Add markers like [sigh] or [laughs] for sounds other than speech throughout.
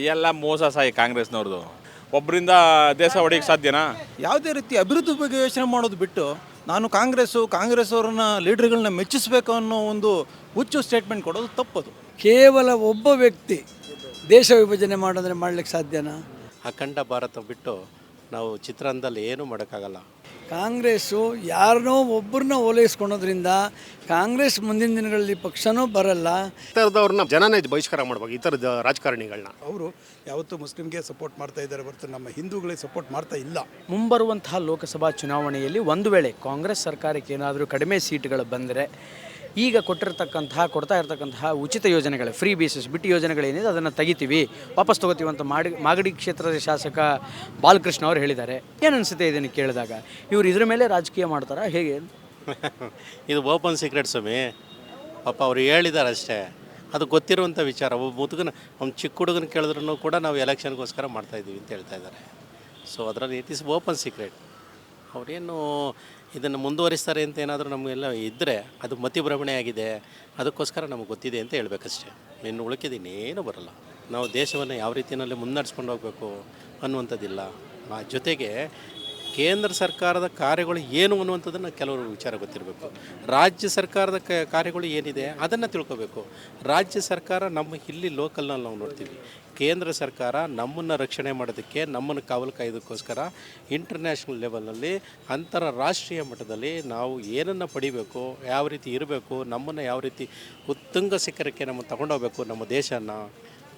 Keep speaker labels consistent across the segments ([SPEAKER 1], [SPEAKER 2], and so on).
[SPEAKER 1] ಎಲ್ಲ ಮೋಸ ಸಾಯಿ ಕಾಂಗ್ರೆಸ್ನವ್ರದ್ದು ಒಬ್ಬರಿಂದ ದೇಶ ಹೊಡೆಯಕ್ಕೆ ಸಾಧ್ಯನಾ?
[SPEAKER 2] ಯಾವುದೇ ರೀತಿ ಅಭಿವೃದ್ಧಿ ಬಗ್ಗೆ ಯೋಚನೆ ಮಾಡೋದು ಬಿಟ್ಟು ನಾನು ಕಾಂಗ್ರೆಸ್ಸು ಕಾಂಗ್ರೆಸ್ ಅವರನ್ನ ಲೀಡರ್ಗಳನ್ನ ಮೆಚ್ಚಿಸಬೇಕು ಅನ್ನೋ ಒಂದು ಹುಚ್ಚು ಸ್ಟೇಟ್ಮೆಂಟ್ ಕೊಡೋದು ತಪ್ಪದು.
[SPEAKER 3] ಕೇವಲ ಒಬ್ಬ ವ್ಯಕ್ತಿ ದೇಶ ವಿಭಜನೆ ಮಾಡೋದ್ರೆ ಮಾಡ್ಲಿಕ್ಕೆ ಸಾಧ್ಯನಾ?
[SPEAKER 4] ಅಖಂಡ ಭಾರತ ಬಿಟ್ಟು ನಾವು ಚಿತ್ರಾನ್ನದಲ್ಲಿ ಏನೂ ಮಾಡೋಕ್ಕಾಗಲ್ಲ.
[SPEAKER 3] ಕಾಂಗ್ರೆಸ್ಸು ಯಾರನ್ನೋ ಒಬ್ಬರನ್ನ ಓಲೈಸ್ಕೊಳೋದ್ರಿಂದ ಕಾಂಗ್ರೆಸ್ ಮುಂದಿನ ದಿನಗಳಲ್ಲಿ ಪಕ್ಷನೂ ಬರಲ್ಲ.
[SPEAKER 5] ಈ ಥರದವ್ರನ್ನ ಜನನೇ ಬಹಿಷ್ಕಾರ ಮಾಡ್ಬೇಕು ಈ ಥರದ ರಾಜಕಾರಣಿಗಳನ್ನ
[SPEAKER 6] ಅವರು ಯಾವತ್ತೂ ಮುಸ್ಲಿಮ್ಗೆ ಸಪೋರ್ಟ್ ಮಾಡ್ತಾ ಇದ್ದಾರೆ ಹೊರತು ನಮ್ಮ ಹಿಂದೂಗಳಿಗೆ ಸಪೋರ್ಟ್ ಮಾಡ್ತಾ ಇಲ್ಲ.
[SPEAKER 7] ಮುಂಬರುವಂತಹ ಲೋಕಸಭಾ ಚುನಾವಣೆಯಲ್ಲಿ ಒಂದು ವೇಳೆ ಕಾಂಗ್ರೆಸ್ ಸರ್ಕಾರಕ್ಕೆ ಏನಾದರೂ ಕಡಿಮೆ ಸೀಟ್ಗಳು ಬಂದರೆ ಈಗ ಕೊಟ್ಟಿರ್ತಕ್ಕಂತಹ, ಕೊಡ್ತಾ ಇರ್ತಕ್ಕಂತಹ ಉಚಿತ ಯೋಜನೆಗಳು ಫ್ರೀ ಬೇಸಿಸ್ ಬಿಟ್ಟು ಯೋಜನೆಗಳೇನಿದೆ ಅದನ್ನು ತೆಗಿತೀವಿ. ವಾಪಸ್ ತೊಗೋತೀವಿ ಅಂತ ಮಾಡಿ, ಮಾಗಡಿ ಕ್ಷೇತ್ರದ ಶಾಸಕ ಬಾಲಕೃಷ್ಣ ಅವರು ಹೇಳಿದ್ದಾರೆ. ಏನು ಅನಿಸುತ್ತೆ ಇದನ್ನು ಕೇಳಿದಾಗ? ಇವರು ಇದ್ರ ಮೇಲೆ ರಾಜಕೀಯ ಮಾಡ್ತಾರಾ? ಹೇಗೆ? [laughs]
[SPEAKER 4] ಇದು ಓಪನ್ ಸೀಕ್ರೆಟ್ ಸ್ವಾಮಿ. ಪಾಪ ಅವ್ರು ಹೇಳಿದ್ದಾರೆ ಅಷ್ಟೇ. ಅದು ಗೊತ್ತಿರುವಂಥ ವಿಚಾರ. ಒಬ್ಬ ಮುದುಗನ ಒಂದು ಚಿಕ್ಕ ಹುಡುಗನ ಕೇಳಿದ್ರು ಕೂಡ ನಾವು ಎಲೆಕ್ಷನ್ಗೋಸ್ಕರ ಮಾಡ್ತಾಯಿದ್ದೀವಿ ಅಂತ ಹೇಳ್ತಾ ಇದ್ದಾರೆ. ಸೊ ಅದರಲ್ಲಿ ಇಟ್ ಇಸ್ ಓಪನ್ ಸೀಕ್ರೆಟ್ ಅವರೇನು ಇದನ್ನು ಮುಂದುವರಿಸ್ತಾರೆ ಅಂತ ಏನಾದರೂ ನಮಗೆಲ್ಲ ಇದ್ದರೆ ಅದು ಮತಿಭ್ರಮಣೆ ಆಗಿದೆ ಅದಕ್ಕೋಸ್ಕರ ನಮಗೆ ಗೊತ್ತಿದೆ ಅಂತ ಹೇಳಬೇಕಷ್ಟೇ. ಇನ್ನು ಉಳಕಿದ್ದೀನಿ ಇನ್ನೇನು ಬರಲ್ಲ. ನಾವು ದೇಶವನ್ನು ಯಾವ ರೀತಿಯಲ್ಲಿ ಮುನ್ನಡೆಸ್ಕೊಂಡು ಹೋಗಬೇಕು ಅನ್ನುವಂಥದ್ದಿಲ್ಲ. ಆ ಜೊತೆಗೆ ಕೇಂದ್ರ ಸರ್ಕಾರದ ಕಾರ್ಯಗಳು ಏನು ಅನ್ನುವಂಥದ್ದನ್ನು ಕೆಲವರು ವಿಚಾರ ಗೊತ್ತಿರಬೇಕು. ರಾಜ್ಯ ಸರ್ಕಾರದ ಕಾರ್ಯಗಳು ಏನಿದೆ ಅದನ್ನು ತಿಳ್ಕೊಬೇಕು. ರಾಜ್ಯ ಸರ್ಕಾರ ನಮ್ಮ ಇಲ್ಲಿ ಲೋಕಲ್ನಲ್ಲಿ ನಾವು ನೋಡ್ತೀವಿ. ಕೇಂದ್ರ ಸರ್ಕಾರ ನಮ್ಮನ್ನು ರಕ್ಷಣೆ ಮಾಡೋದಕ್ಕೆ, ನಮ್ಮನ್ನು ಕಾವಲು ಕಾಯ್ದಕ್ಕೋಸ್ಕರ ಇಂಟರ್ನ್ಯಾಷನಲ್ ಲೆವೆಲಲ್ಲಿ ಅಂತಾರಾಷ್ಟ್ರೀಯ ಮಟ್ಟದಲ್ಲಿ ನಾವು ಏನನ್ನು ಪಡಿಬೇಕು, ಯಾವ ರೀತಿ ಇರಬೇಕು, ನಮ್ಮನ್ನು ಯಾವ ರೀತಿ ಉತ್ತುಂಗ ಶಿಖರಕ್ಕೆ ನಮ್ಮ ತಗೊಂಡೋಗ್ಬೇಕು ನಮ್ಮ ದೇಶನ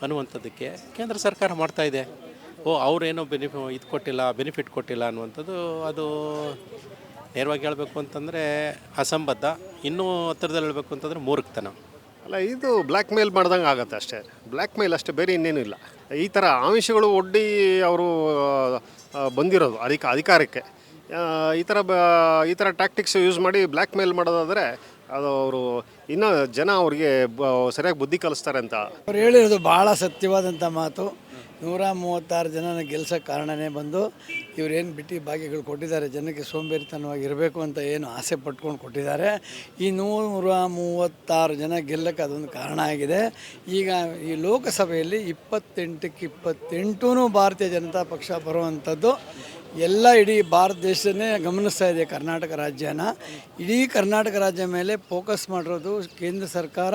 [SPEAKER 4] ಅನ್ನುವಂಥದ್ದಕ್ಕೆ ಕೇಂದ್ರ ಸರ್ಕಾರ ಮಾಡ್ತಾಯಿದೆ ಓ ಅವರೇನೋ ಬೆನಿಫಿ ಇದು ಕೊಟ್ಟಿಲ್ಲ ಬೆನಿಫಿಟ್ ಕೊಟ್ಟಿಲ್ಲ ಅನ್ನುವಂಥದ್ದು ಅದು ನೇರವಾಗಿ ಹೇಳಬೇಕು ಅಂತಂದರೆ ಅಸಂಬದ್ಧ. ಇನ್ನೂ ಹತ್ತಿರದಲ್ಲಿ ಹೇಳಬೇಕು ಅಂತಂದರೆ ಮೂರ್ಖತನ.
[SPEAKER 5] ಅಲ್ಲ ಇದು ಬ್ಲ್ಯಾಕ್ ಮೇಲ್ ಮಾಡ್ದಂಗೆ ಆಗುತ್ತೆ ಅಷ್ಟೇ. ಬ್ಲ್ಯಾಕ್ ಮೇಲ್ ಅಷ್ಟೇ ಬೇರೆ ಇನ್ನೇನು ಇಲ್ಲ. ಈ ಥರ ಆಮಿಷಗಳು ಒಡ್ಡಿ ಅವರು ಬಂದಿರೋದು ಅಧಿಕ ಅಧಿಕಾರಕ್ಕೆ. ಈ ಥರ ಬ ಈ ಥರ ಟ್ಯಾಕ್ಟಿಕ್ಸ್ ಯೂಸ್ ಮಾಡಿ ಬ್ಲ್ಯಾಕ್ ಮೇಲ್ ಮಾಡೋದಾದರೆ ಅದು ಅವರು ಇನ್ನೂ ಜನ ಅವ್ರಿಗೆ ಬ ಸರಿಯಾಗಿ ಬುದ್ಧಿ ಕಲಿಸ್ತಾರೆ ಅಂತ.
[SPEAKER 3] ಅವ್ರು ಹೇಳಿರೋದು ಭಾಳ ಸತ್ಯವಾದಂಥ ಮಾತು. ನೂರ ಮೂವತ್ತಾರು ಜನನ ಗೆಲ್ಸೋಕ್ಕೆ ಕಾರಣನೇ ಬಂದು ಇವರೇನು ಬಿಟ್ಟು ಭಾಗ್ಯಗಳು ಕೊಟ್ಟಿದ್ದಾರೆ, ಜನಕ್ಕೆ ಸೋಂಬೇರಿತನವಾಗಿ ಇರಬೇಕು ಅಂತ ಏನು ಆಸೆ ಪಟ್ಕೊಂಡು ಕೊಟ್ಟಿದ್ದಾರೆ. ಈ ನೂರ ಮೂವತ್ತಾರು ಜನ ಗೆಲ್ಲಕ್ಕೆ ಅದೊಂದು ಕಾರಣ ಆಗಿದೆ. ಈಗ ಈ ಲೋಕಸಭೆಯಲ್ಲಿ ಇಪ್ಪತ್ತೆಂಟಕ್ಕೆ ಇಪ್ಪತ್ತೆಂಟೂ ಭಾರತೀಯ ಜನತಾ ಪಕ್ಷ ಬರುವಂಥದ್ದು. ಎಲ್ಲ ಇಡೀ ಭಾರತ ದೇಶನೇ ಗಮನಿಸ್ತಾ ಇದೆ ಕರ್ನಾಟಕ ರಾಜ್ಯನ. ಇಡೀ ಕರ್ನಾಟಕ ರಾಜ್ಯ ಮೇಲೆ ಫೋಕಸ್ ಮಾಡಿರೋದು ಕೇಂದ್ರ ಸರ್ಕಾರ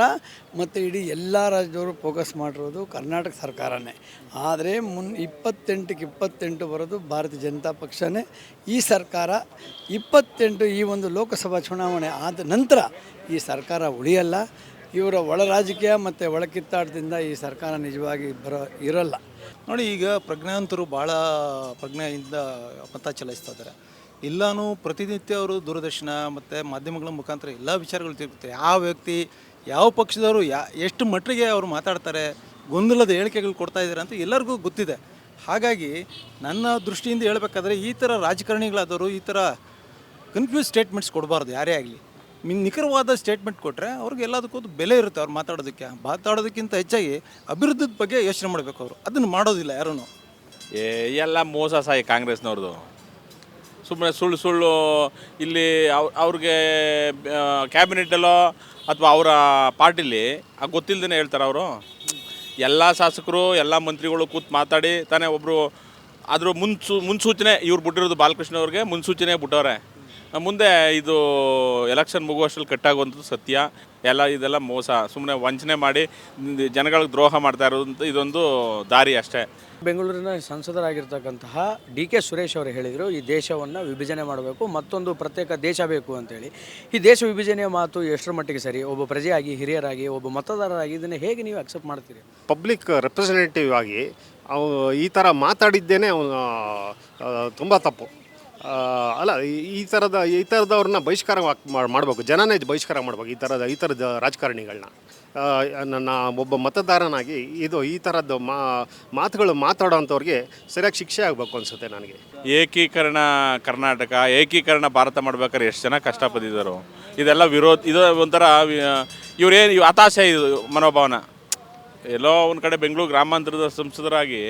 [SPEAKER 3] ಮತ್ತು ಇಡೀ ಎಲ್ಲ ರಾಜ್ಯದವರು ಫೋಕಸ್ ಮಾಡಿರೋದು ಕರ್ನಾಟಕ ಸರ್ಕಾರನೇ. ಆದರೆ ಮುನ್ ಇಪ್ಪತ್ತೆಂಟಕ್ಕೆ ಇಪ್ಪತ್ತೆಂಟು ಬರೋದು ಭಾರತೀಯ ಜನತಾ ಪಕ್ಷನೇ. ಈ ಸರ್ಕಾರ ಇಪ್ಪತ್ತೆಂಟು ಈ ಒಂದು ಲೋಕಸಭಾ ಚುನಾವಣೆ ಆದ ನಂತರ ಈ ಸರ್ಕಾರ ಉಳಿಯಲ್ಲ. ಇವರ ಒಳ ರಾಜಕೀಯ ಮತ್ತು ಒಳ ಕಿತ್ತಾಟದಿಂದ ಈ ಸರ್ಕಾರ ನಿಜವಾಗಿ ಬರೋ ಇರೋಲ್ಲ.
[SPEAKER 2] ನೋಡಿ, ಈಗ ಪ್ರಜ್ಞಾವಂತರು ಭಾಳ ಪ್ರಜ್ಞೆಯಿಂದ ಮತ ಚಲಾಯಿಸ್ತಾ ಇದ್ದಾರೆ. ಎಲ್ಲನೂ ಪ್ರತಿನಿತ್ಯ ಅವರು ದೂರದರ್ಶನ ಮತ್ತು ಮಾಧ್ಯಮಗಳ ಮುಖಾಂತರ ಎಲ್ಲ ವಿಚಾರಗಳು ತಿರುಗುತ್ತೆ ಯಾವ ವ್ಯಕ್ತಿ ಯಾವ ಪಕ್ಷದವರು ಯಾ, ಎಷ್ಟು ಮಟ್ಟಿಗೆ ಅವರು ಮಾತಾಡ್ತಾರೆ, ಗೊಂದಲದ ಹೇಳಿಕೆಗಳು ಕೊಡ್ತಾ ಇದ್ದಾರೆ ಅಂತ ಎಲ್ಲರಿಗೂ ಗೊತ್ತಿದೆ. ಹಾಗಾಗಿ ನನ್ನ ದೃಷ್ಟಿಯಿಂದ ಹೇಳಬೇಕಾದ್ರೆ ಈ ಥರ ರಾಜಕಾರಣಿಗಳಾದವರು ಈ ಥರ ಕನ್ಫ್ಯೂಸ್ ಸ್ಟೇಟ್ಮೆಂಟ್ಸ್ ಕೊಡಬಾರ್ದು, ಯಾರೇ ಆಗಲಿ. ನಿಖರವಾದ ಸ್ಟೇಟ್ಮೆಂಟ್ ಕೊಟ್ಟರೆ ಅವ್ರಿಗೆ ಎಲ್ಲದಕ್ಕೂ ಬೆಲೆ ಇರುತ್ತೆ ಅವ್ರು ಮಾತಾಡೋದಕ್ಕೆ. ಮಾತಾಡೋದಕ್ಕಿಂತ ಹೆಚ್ಚಾಗಿ ಅಭಿವೃದ್ಧಿ ಬಗ್ಗೆ ಯೋಚನೆ ಮಾಡಬೇಕು ಅವರು. ಅದನ್ನು ಮಾಡೋದಿಲ್ಲ ಯಾರೂ
[SPEAKER 1] ಏ, ಎಲ್ಲ ಮೋಸ ಸಾಯಿ ಕಾಂಗ್ರೆಸ್ನವ್ರದ್ದು ಸುಮ್ಮನೆ ಸುಳ್ಳು ಸುಳ್ಳು ಇಲ್ಲಿ ಅವ್ರ ಅವ್ರಿಗೆ ಕ್ಯಾಬಿನೆಟಲ್ಲೋ ಅಥವಾ ಅವರ ಪಾರ್ಟಿಲಿ ಗೊತ್ತಿಲ್ಲದೇ ಹೇಳ್ತಾರೆ ಅವರು. ಎಲ್ಲ ಶಾಸಕರು, ಎಲ್ಲ ಮಂತ್ರಿಗಳು ಕೂತು ಮಾತಾಡಿ ತಾನೇ ಒಬ್ಬರು ಅದ್ರ ಮುನ್ಸೂ ಮುನ್ಸೂಚನೆ ಇವ್ರು ಬಿಟ್ಟಿರೋದು ಬಾಲಕೃಷ್ಣ ಅವ್ರಿಗೆ, ಮುನ್ಸೂಚನೆ ಬಿಟ್ಟವ್ರೆ. ಮುಂದೆ ಇದು ಎಲೆಕ್ಷನ್ ಮುಗುವಷ್ಟರಲ್ಲಿ ಕಟ್ಟಾಗುವಂಥದ್ದು ಸತ್ಯ. ಎಲ್ಲ ಇದೆಲ್ಲ ಮೋಸ. ಸುಮ್ಮನೆ ವಂಚನೆ ಮಾಡಿ ಜನಗಳಿಗೆ ದ್ರೋಹ ಮಾಡ್ತಾ ಇರೋದು ಇದೊಂದು ದಾರಿ ಅಷ್ಟೇ.
[SPEAKER 7] ಬೆಂಗಳೂರಿನ ಸಂಸದರಾಗಿರ್ತಕ್ಕಂತಹ ಡಿ ಕೆ ಸುರೇಶ್ ಅವರು ಹೇಳಿದರು ಈ ದೇಶವನ್ನು ವಿಭಜನೆ ಮಾಡಬೇಕು ಮತ್ತೊಂದು ಪ್ರತ್ಯೇಕ ದೇಶ ಬೇಕು ಅಂತೇಳಿ. ಈ ದೇಶ ವಿಭಜನೆಯ ಮಾತು ಎಷ್ಟರ ಮಟ್ಟಿಗೆ ಸರಿ? ಒಬ್ಬ ಪ್ರಜೆಯಾಗಿ ಹಿರಿಯರಾಗಿ ಒಬ್ಬ ಮತದಾರರಾಗಿ ಇದನ್ನು ಹೇಗೆ ನೀವು ಅಕ್ಸೆಪ್ಟ್ ಮಾಡ್ತೀರಿ?
[SPEAKER 5] ಪಬ್ಲಿಕ್ ರೆಪ್ರೆಸೆಂಟೇಟಿವ್ ಆಗಿ ಅವು ಈ ಥರ ಮಾತಾಡಿದ್ದೇನೆ ಅವನು ತುಂಬ ತಪ್ಪು. ಅಲ್ಲ, ಈ- ಥರದ ಈ ಥರದವ್ರನ್ನ ಬಹಿಷ್ಕಾರ ಮಾಡಬೇಕು. ಜನನೇ ಬಹಿಷ್ಕಾರ ಮಾಡ್ಬೇಕು ಈ ಥರದ ಈ ಥರದ ರಾಜಕಾರಣಿಗಳನ್ನ ನನ್ನ ಒಬ್ಬ ಮತದಾರನಾಗಿ ಇದು ಈ ಥರದ್ದು ಮಾ, ಮಾತುಗಳು ಮಾತಾಡೋಂಥವ್ರಿಗೆ ಸರಿಯಾಗಿ ಶಿಕ್ಷೆ ಆಗಬೇಕು ಅನಿಸುತ್ತೆ ನನಗೆ.
[SPEAKER 1] ಏಕೀಕರಣ ಕರ್ನಾಟಕ, ಏಕೀಕರಣ ಭಾರತ ಮಾಡ್ಬೇಕಾದ್ರೆ ಎಷ್ಟು ಜನ ಕಷ್ಟಪಟ್ಟಿದ್ದರು. ಇದೆಲ್ಲ ವಿರೋಧ, ಇದು ಒಂಥರ ಇವರೇನು ಇವ್ರೇನು ಇವ್ ಹತಾಶೆ ಇದು ಮನೋಭಾವನ. ಎಲ್ಲೋ ಒಂದು ಕಡೆ ಬೆಂಗಳೂರು ಗ್ರಾಮಾಂತರದ ಸಂಸದರಾಗಿ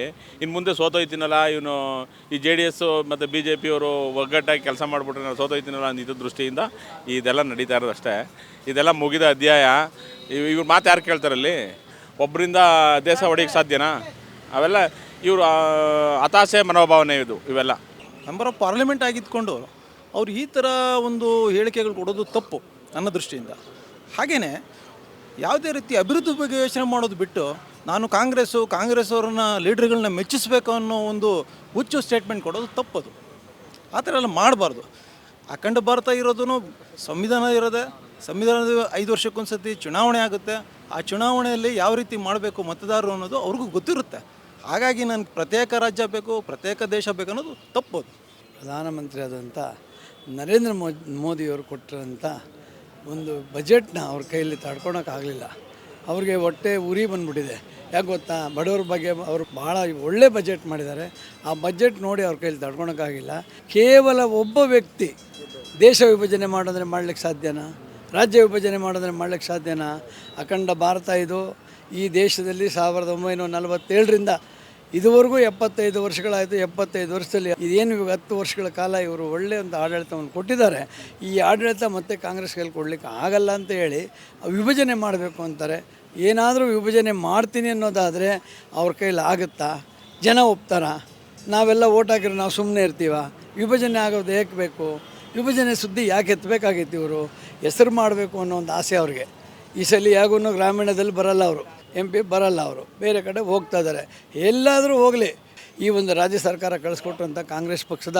[SPEAKER 1] ಇನ್ನು ಮುಂದೆ ಸೋತೋಯ್ತೀನಲ್ಲ, ಇವನು ಈ ಜೆ ಡಿ ಎಸ್ಸು ಮತ್ತು ಬಿ ಜೆ ಪಿಯವರು ಒಗ್ಗಟ್ಟಾಗಿ ಕೆಲಸ ಮಾಡಿಬಿಟ್ರೆ ನಾನು ಸೋತೋಯ್ತೀನಲ್ಲ ಅಂತ ಇದ್ದ ದೃಷ್ಟಿಯಿಂದ ಇದೆಲ್ಲ ನಡೀತಾ ಇರೋದು ಅಷ್ಟೇ. ಇದೆಲ್ಲ ಮುಗಿದ ಅಧ್ಯಾಯ. ಇವ್ರು ಮಾತು ಯಾರು ಕೇಳ್ತಾರಲ್ಲಿ ಒಬ್ಬರಿಂದ ದೇಶ ಹೊಡಿಯೋಕ್ಕೆ ಸಾಧ್ಯನಾ? ಅವೆಲ್ಲ ಇವರು ಹತಾಶೆ ಮನೋಭಾವನೆ ಇದು, ಇವೆಲ್ಲ.
[SPEAKER 2] ನಂಬರ್ ಆಫ್ ಪಾರ್ಲಿಮೆಂಟ್ ಆಗಿದ್ಕೊಂಡು ಅವ್ರು ಈ ಥರ ಒಂದು ಹೇಳಿಕೆಗಳು ಕೊಡೋದು ತಪ್ಪು, ನನ್ನ ದೃಷ್ಟಿಯಿಂದ. ಹಾಗೆಯೇ ಯಾವುದೇ ರೀತಿ ಅಭಿವೃದ್ಧಿ ಬಗ್ಗೆ ಯೋಚನೆ ಮಾಡೋದು ಬಿಟ್ಟು ನಾನು ಕಾಂಗ್ರೆಸ್ಸು ಕಾಂಗ್ರೆಸ್ ಅವ್ರನ್ನ ಲೀಡ್ರ್ಗಳನ್ನ ಮೆಚ್ಚಿಸಬೇಕು ಅನ್ನೋ ಒಂದು ಹುಚ್ಚು ಸ್ಟೇಟ್ಮೆಂಟ್ ಕೊಡೋದು ತಪ್ಪದು. ಆ ಥರ ಎಲ್ಲ ಮಾಡಬಾರ್ದು. ಅಖಂಡ ಭಾರತ ಇರೋದು ಸಂವಿಧಾನ ಇರೋದೆ, ಸಂವಿಧಾನದ ಐದು ವರ್ಷಕ್ಕೊಂದ್ಸತಿ ಚುನಾವಣೆ ಆಗುತ್ತೆ. ಆ ಚುನಾವಣೆಯಲ್ಲಿ ಯಾವ ರೀತಿ ಮಾಡಬೇಕು ಮತದಾರರು ಅನ್ನೋದು ಅವ್ರಿಗೂ ಗೊತ್ತಿರುತ್ತೆ. ಹಾಗಾಗಿ ನನಗೆ ಪ್ರತ್ಯೇಕ ರಾಜ್ಯ ಬೇಕು, ಪ್ರತ್ಯೇಕ ದೇಶ ಬೇಕು ಅನ್ನೋದು ತಪ್ಪೋದು.
[SPEAKER 3] ಪ್ರಧಾನಮಂತ್ರಿ ಆದಂಥ ನರೇಂದ್ರ ಮೋದಿ ಮೋದಿಯವರು ಕೊಟ್ಟಿರೋಂಥ ಒಂದು ಬಜೆಟ್ನ ಅವ್ರ ಕೈಯಲ್ಲಿ ತಡ್ಕೊಳಕ್ಕಾಗಲಿಲ್ಲ ಅವ್ರಿಗೆ ಹೊಟ್ಟೆ ಉರಿ ಬಂದ್ಬಿಟ್ಟಿದೆ. ಯಾಕೆ ಗೊತ್ತಾ? ಬಡವ್ರ ಬಗ್ಗೆ ಅವರು ಭಾಳ ಒಳ್ಳೆ ಬಜೆಟ್ ಮಾಡಿದ್ದಾರೆ. ಆ ಬಜೆಟ್ ನೋಡಿ ಅವ್ರ ಕೈಯಲ್ಲಿ ತಡ್ಕೊಳಕ್ಕಾಗಿಲ್ಲ ಕೇವಲ ಒಬ್ಬ ವ್ಯಕ್ತಿ ದೇಶ ವಿಭಜನೆ ಮಾಡೋದ್ರೆ ಮಾಡ್ಲಿಕ್ಕೆ ಸಾಧ್ಯನಾ? ರಾಜ್ಯ ವಿಭಜನೆ ಮಾಡೋದ್ರೆ ಮಾಡ್ಲಿಕ್ಕೆ ಸಾಧ್ಯನಾ? ಅಖಂಡ ಭಾರತ ಇದು. ಈ ದೇಶದಲ್ಲಿ ಸಾವಿರದ ಒಂಬೈನೂರ ನಲವತ್ತೇಳರಿಂದ ಇದುವರೆಗೂ ಎಪ್ಪತ್ತೈದು ವರ್ಷಗಳಾಯಿತು, ಎಪ್ಪತ್ತೈದು ವರ್ಷದಲ್ಲಿ ಇದೇನು ಇವಾಗ ಹತ್ತು ವರ್ಷಗಳ ಕಾಲ ಇವರು ಒಳ್ಳೆಯ ಒಂದು ಆಡಳಿತವನ್ನು ಕೊಟ್ಟಿದ್ದಾರೆ. ಈ ಆಡಳಿತ ಮತ್ತೆ ಕಾಂಗ್ರೆಸ್ ಕೈಲಿ ಕೊಡಲಿಕ್ಕೆ ಆಗಲ್ಲ ಅಂತ ಹೇಳಿ ವಿಭಜನೆ ಮಾಡಬೇಕು ಅಂತಾರೆ. ಏನಾದರೂ ವಿಭಜನೆ ಮಾಡ್ತೀನಿ ಅನ್ನೋದಾದರೆ ಅವ್ರ ಕೈಲಿ ಆಗುತ್ತಾ? ಜನ ಒಪ್ತಾರಾ? ನಾವೆಲ್ಲ ಓಟ್ ಹಾಕಿದ್ರೆ ನಾವು ಸುಮ್ಮನೆ ಇರ್ತೀವ? ವಿಭಜನೆ ಆಗೋದು ಹೇಗೆ ಬೇಕು? ವಿಭಜನೆ ಸುದ್ದಿ ಯಾಕೆ ಎತ್ತಬೇಕಾಗಿತ್ತು ಇವರು? ಹೆಸರು ಮಾಡಬೇಕು ಅನ್ನೋ ಒಂದು ಆಸೆ ಅವ್ರಿಗೆ. ಈ ಸಲ ಯಾಗೂ ಗ್ರಾಮೀಣದಲ್ಲಿ ಬರಲ್ಲ ಅವರು. ಎಂ ಪಿ ಬರಲ್ಲ ಅವರು. ಬೇರೆ ಕಡೆ ಹೋಗ್ತಾ ಇದ್ದಾರೆ. ಎಲ್ಲಾದರೂ ಹೋಗಲಿ. ಈ ಒಂದು ರಾಜ್ಯ ಸರ್ಕಾರ ಕಳಿಸ್ಕೊಟ್ಟಂಥ ಕಾಂಗ್ರೆಸ್ ಪಕ್ಷದ